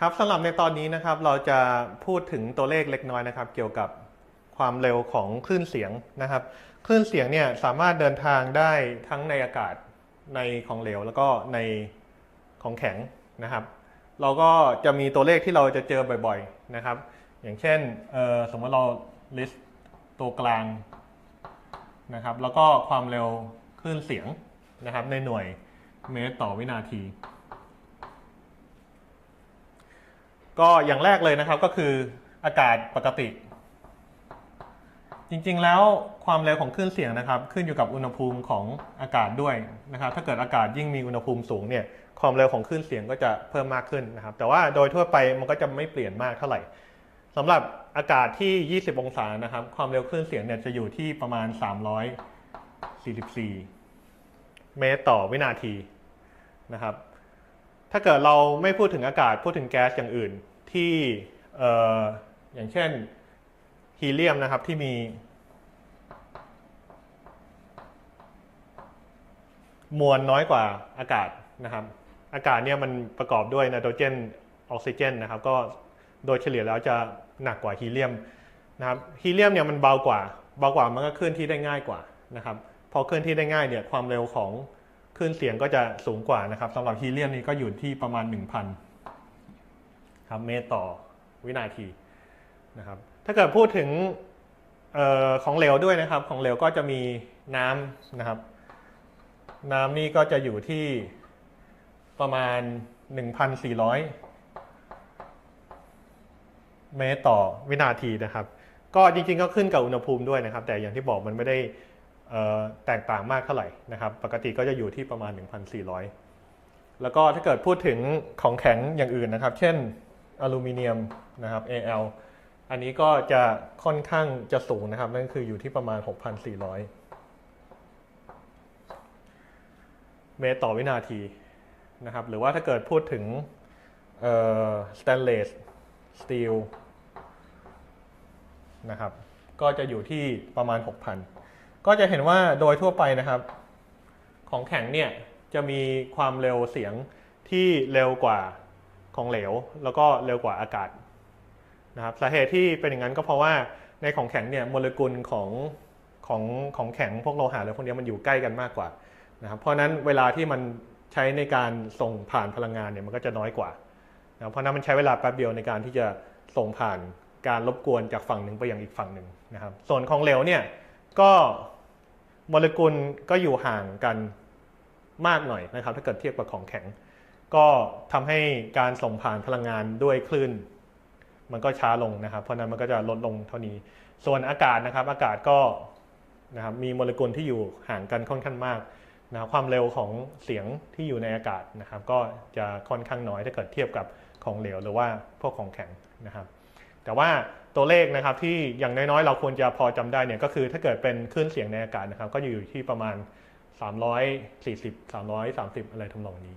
ครับสำหรับในตอนนี้นะครับเราจะพูดถึงตัวเลขเล็กน้อยนะครับ เกี่ยวกับความเร็วของคลื่นเสียงนะครับ คลื่นเสียงเนี่ยสามารถเดินทางได้ทั้งในอากาศในของเหลวแล้วก็ในของแข็งนะครับ เราก็จะมีตัวเลขที่เราจะเจอบ่อยๆนะครับ อย่างเช่นสมมติเรา list ตัวกลางนะครับ แล้วก็ความเร็วคลื่นเสียงนะครับ ในหน่วยเมตรต่อวินาที ก็อย่างแรกเลยนะครับก็คืออากาศปกติ จริงๆแล้วความเร็วของคลื่นเสียงนะครับ ขึ้นอยู่กับอุณหภูมิของอากาศด้วยนะครับ ถ้าเกิดอากาศยิ่งมีอุณหภูมิสูงเนี่ยความเร็วของคลื่นเสียงก็จะเพิ่มมากขึ้นนะครับ แต่ว่าโดยทั่วไปมันก็จะไม่เปลี่ยนมากเท่าไหร่สำหรับอากาศที่ 20 องศานะครับ ความเร็วคลื่นเสียงเนี่ยจะอยู่ที่ประมาณ 344 เมตรต่อวินาทีนะครับ ถ้าเกิดเราไม่พูดถึงอากาศพูดถึงแก๊สอย่างอื่นที่เอออย่างเช่นฮีเลียมนะครับที่มีมวลน้อยกว่าอากาศนะครับ อากาศเนี่ยมันประกอบด้วยไนโตรเจนออกซิเจนนะครับ ก็โดยเฉลี่ยแล้วจะหนักกว่าฮีเลียมนะครับฮีเลียมเนี่ยมันเบากว่า เบากว่ามันก็เคลื่อนที่ได้ง่ายกว่านะครับ พอเคลื่อนที่ได้ง่ายเนี่ยความเร็วของ คลื่นเสียงก็จะสูงกว่านะครับสำหรับฮีเลียมนี่ก็อยู่ที่ประมาณ 1,000ครับเมตรต่อวินาทีนะครับถ้าเกิดพูดถึงออของเหลวด้วยนะครับ ของเหลวก็จะมีน้ำนะครับ น้ำนี่ก็จะอยู่ที่ประมาณ 1,400 เมตรต่อวินาทีนะครับ ก็จริงๆก็ขึ้นกับอุณหภูมิด้วยนะครับ แต่อย่างที่บอกมันไม่ได้ แตกต่างมากเท่าไหร่นะครับ ปกติก็จะอยู่ที่ประมาณ 1,400 แล้วก็ถ้าเกิดพูดถึงของแข็งอย่างอื่นนะครับ เช่นอลูมิเนียมนะครับ Al อันนี้ก็จะค่อนข้างจะสูงนะครับ นั่นคืออยู่ที่ประมาณ 6,400 เมตรต่อวินาทีนะครับ หรือว่าถ้าเกิดพูดถึงสแตนเลสสตีลนะครับ ก็จะอยู่ที่ประมาณ 6,000 ก็จะเห็นว่าโดยทั่วไปนะครับ ของแข็งเนี่ยจะมีความเร็วเสียงที่เร็วกว่าของเหลว แล้วก็เร็วกว่าอากาศนะครับสาเหตุที่เป็นอย่างนั้นก็เพราะว่าในของแข็งเนี่ยโมเลกุลของของของแข็งพวกโลหะอะไรพวกนี้มันอยู่ใกล้กันมากกว่านะครับเพราะนั้นเวลาที่มันใช้ในการส่งผ่านพลังงานเนี่ยมันก็จะน้อยกว่านะเพราะนั้นมันใช้เวลาแป๊บเดียวในการที่จะส่งผ่านการรบกวนจากฝั่งหนึ่งไปยังอีกฝั่งหนึ่งนะครับ ส่วนของเหลวเนี่ยก็ โมเลกุลก็อยู่ห่างกันมากหน่อยนะครับ ถ้าเกิดเทียบกับของแข็ง ก็ทำให้การส่งผ่านพลังงานด้วยคลื่น มันก็ช้าลงนะครับ เพราะนั้นมันก็จะลดลงเท่านี้ ส่วนอากาศนะครับ อากาศก็นะครับมีโมเลกุลที่อยู่ห่างกันค่อนข้างมากนะครับความเร็วของเสียงที่อยู่ในอากาศนะครับ ก็จะค่อนข้างน้อยถ้าเกิดเทียบกับของเหลวหรือว่าพวกของแข็งนะครับ แต่ว่าตัวเลขนะครับที่อย่างน้อยๆ เราควรจะพอจำได้เนี่ยก็คือถ้าเกิดเป็นคลื่นเสียงในอากาศนะครับ ก็อยู่ที่ประมาณ 340 330 อะไรทำนองนี้